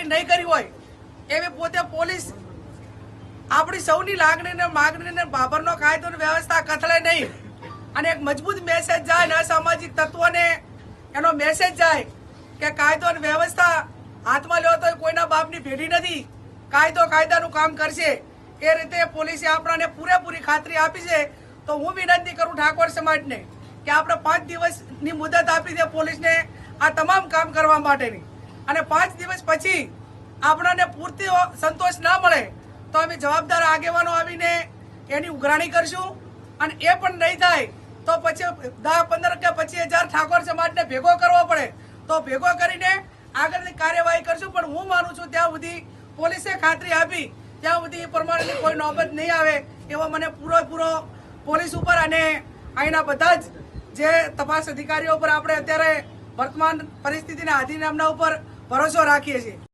કાર્યવાહી નહીં કરી હોય, એવી પોતે પોલીસ આપણી સૌની લાગણીને માગણીને બાબરનો કાયદો વ્યવસ્થા કથળે નહીં. અને એક મજબૂત મેસેજ જાય ને અસામાજિક તત્વોને, એનો મેસેજ જાય કે કાયદો અને વ્યવસ્થા હાથમાં લ્યો તો કોઈના બાપની ભેડી નથી. કાયદો કાયદાનું કામ કરશે. એ રીતે પોલીસે આપણાને પૂરેપૂરી ખાતરી આપી છે. તો હું વિનંતી કરું ઠાકોર સમાજને કે આપણે પાંચ દિવસની મુદત આપી દે પોલીસને આ તમામ કામ કરવા માટેની. અને પાંચ દિવસ પછી આપણને પૂરતી સંતોષ ના મળે, તો અમે જવાબદાર આગેવાનો આવીને એની ઉઘરાણી કરશું. અને એ પણ નહીં થાય, તો પછી દસ પંદર કે પચીસ હજાર ઠાકોર સમાજને ભેગો કરવો પડે. તો ભેગો કરીને આગળની કાર્યવાહી કરશું, પણ હું માનું છું ત્યાં સુધી પોલીસે ખાતરી આપી. ત્યાં સુધી એ કોઈ નોબત નહીં આવે, એવો મને પૂરેપૂરો પોલીસ ઉપર અને અહીંના બધા જ જે તપાસ અધિકારીઓ ઉપર આપણે અત્યારે વર્તમાન પરિસ્થિતિના આધીન Para nós orar aqui, gente.